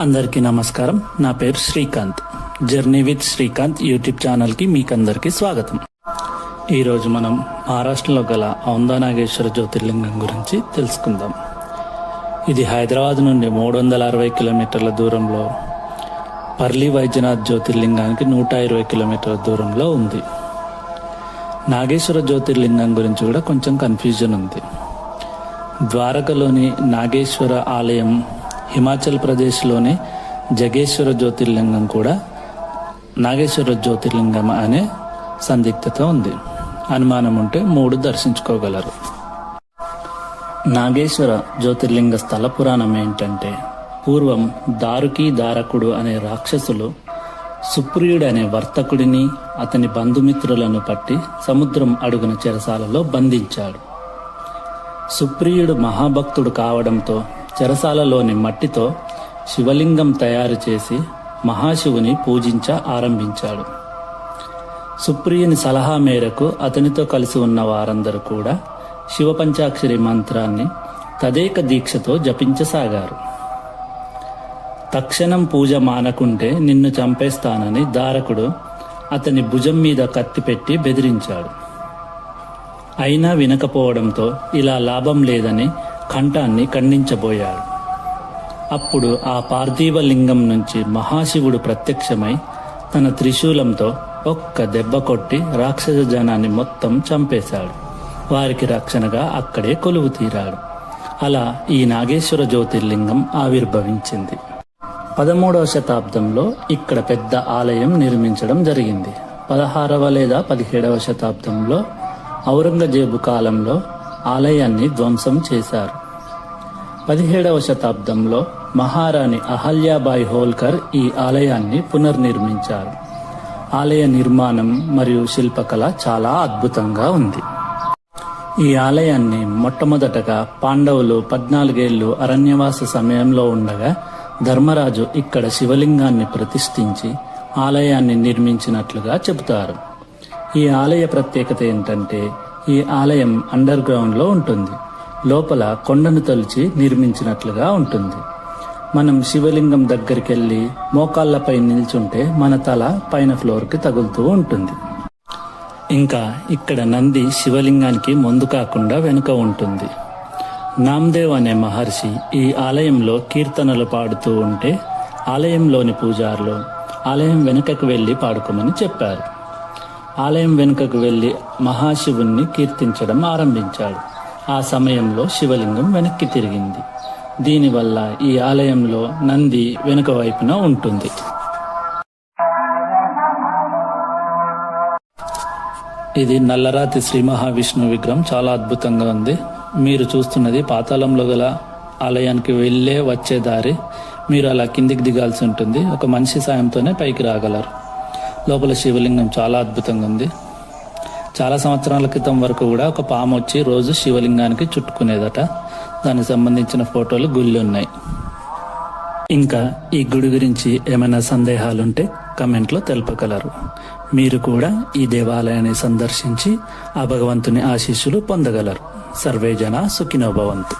అందరికీ నమస్కారం. నా పేరు Srikanth. Journey with Srikanth YouTube ఛానల్కి మీకందరికీ స్వాగతం. ఈరోజు మనం మహారాష్ట్రలో గల ఔందానాగేశ్వర జ్యోతిర్లింగం గురించి తెలుసుకుందాం. ఇది హైదరాబాద్ నుండి మూడు వందల అరవై కిలోమీటర్ల దూరంలో పర్లీ వైద్యనాథ్ జ్యోతిర్లింగానికి నూట ఇరవై కిలోమీటర్ల దూరంలో ఉంది. నాగేశ్వర జ్యోతిర్లింగం గురించి కూడా కొంచెం కన్ఫ్యూజన్ ఉంది. ద్వారకలోని నాగేశ్వర ఆలయం హిమాచల్ ప్రదేశ్లోని జగేశ్వర జ్యోతిర్లింగం కూడా నాగేశ్వర జ్యోతిర్లింగం అనే సందిగ్ధత ఉంది. అనుమానం ఉంటే మూడు దర్శించుకోగలరు. నాగేశ్వర జ్యోతిర్లింగ స్థల పురాణం ఏంటంటే పూర్వం దారుకి దారకుడు అనే రాక్షసులు సుప్రియుడు అనే వర్తకుడిని అతని బంధుమిత్రులను పట్టి సముద్రం అడుగున చెరసాలలో బంధించాడు. సుప్రియుడు మహాభక్తుడు కావడంతో చెరసాలలోని మట్టితో శివలింగం తయారు చేసి మహాశివుని పూజించ ఆరంభించాడు. సుప్రియుని సలహా మేరకు అతనితో కలిసి ఉన్న వారందరూ కూడా శివ పంచాక్షరి మంత్రాన్ని తదేక దీక్షతో జపించసాగారు. తక్షణం పూజ మానకుంటే నిన్ను చంపేస్తానని దారకుడు అతని భుజం మీద కత్తి పెట్టి బెదిరించాడు. అయినా వినకపోవడంతో ఇలా లాభం లేదని కంఠాన్ని ఖండించబోయాడు అప్పుడు ఆ పార్థివ లింగం నుంచి మహాశివుడు ప్రత్యక్షమై తన త్రిశూలంతో ఒక్క దెబ్బ కొట్టి రాక్షస జనాన్ని మొత్తం చంపేశాడు. వారికి రక్షణగా అక్కడే కొలువు తీరాడు. అలా ఈ నాగేశ్వర జ్యోతిర్లింగం ఆవిర్భవించింది. పదమూడవ శతాబ్దంలో ఇక్కడ పెద్ద ఆలయం నిర్మించడం జరిగింది. పదహారవ లేదా పదిహేడవ శతాబ్దంలో ఔరంగజేబు కాలంలో ఆలయాన్ని ధ్వంసం చేశారు. పదిహేడవ శతాబ్దంలో మహారాణి అహల్యాబాయి హోల్కర్ ఈ ఆలయాన్ని పునర్నిర్మించారు. ఆలయ నిర్మాణం మరియు శిల్పకళ చాలా అద్భుతంగా ఉంది. ఈ ఆలయాన్ని మొట్టమొదటగా పాండవులు పద్నాలుగేళ్ళు అరణ్యవాస సమయంలో ఉండగా ధర్మరాజు ఇక్కడ శివలింగాన్ని ప్రతిష్ఠించి ఆలయాన్ని నిర్మించినట్లుగా చెబుతారు. ఈ ఆలయ ప్రత్యేకత ఏంటంటే ఈ ఆలయం అండర్ గ్రౌండ్లో ఉంటుంది. లోపల కొండను తొలిచి నిర్మించినట్లుగా ఉంటుంది. మనం శివలింగం దగ్గరికి వెళ్ళి మోకాళ్ళపై నిల్చుంటే మన తల పైన ఫ్లోర్కి తగులుతూ ఉంటుంది. ఇంకా ఇక్కడ నంది శివలింగానికి ముందు కాకుండా వెనుక ఉంటుంది. నామ్దేవ్ అనే మహర్షి ఈ ఆలయంలో కీర్తనలు పాడుతూ ఉంటే ఆలయంలోని పూజారులు ఆలయం వెనుకకు వెళ్ళి పాడుకోమని చెప్పారు. ఆలయం వెనుకకు వెళ్ళి మహాశివుణ్ణి కీర్తించడం ఆరంభించాడు. ఆ సమయంలో శివలింగం వెనక్కి తిరిగింది. దీనివల్ల ఈ ఆలయంలో నంది వెనుక వైపున ఉంటుంది. ఇది నల్లరాతి శ్రీ మహావిష్ణు విగ్రహం. చాలా అద్భుతంగా ఉంది. మీరు చూస్తున్నది పాతాళంలో గల ఆలయానికి వెళ్ళే వచ్చే దారి. మీరు అలా కిందికి దిగాల్సి ఉంటుంది. ఒక మనిషి సాయంతోనే పైకి రాగలరు. లోపల శివలింగం చాలా అద్భుతంగా ఉంది. చాలా సంవత్సరాల క్రితం వరకు కూడా ఒక పాము వచ్చి రోజు శివలింగానికి చుట్టుకునేదట. దానికి సంబంధించిన ఫోటోలు గుళ్ళు ఉన్నాయి. ఇంకా ఈ గుడి గురించి ఏమైనా సందేహాలుంటే కమెంట్లో తెలుపగలరు. మీరు కూడా ఈ దేవాలయాన్ని సందర్శించి ఆ భగవంతుని ఆశీస్సులు పొందగలరు. సర్వే జన సుఖినోభవంతు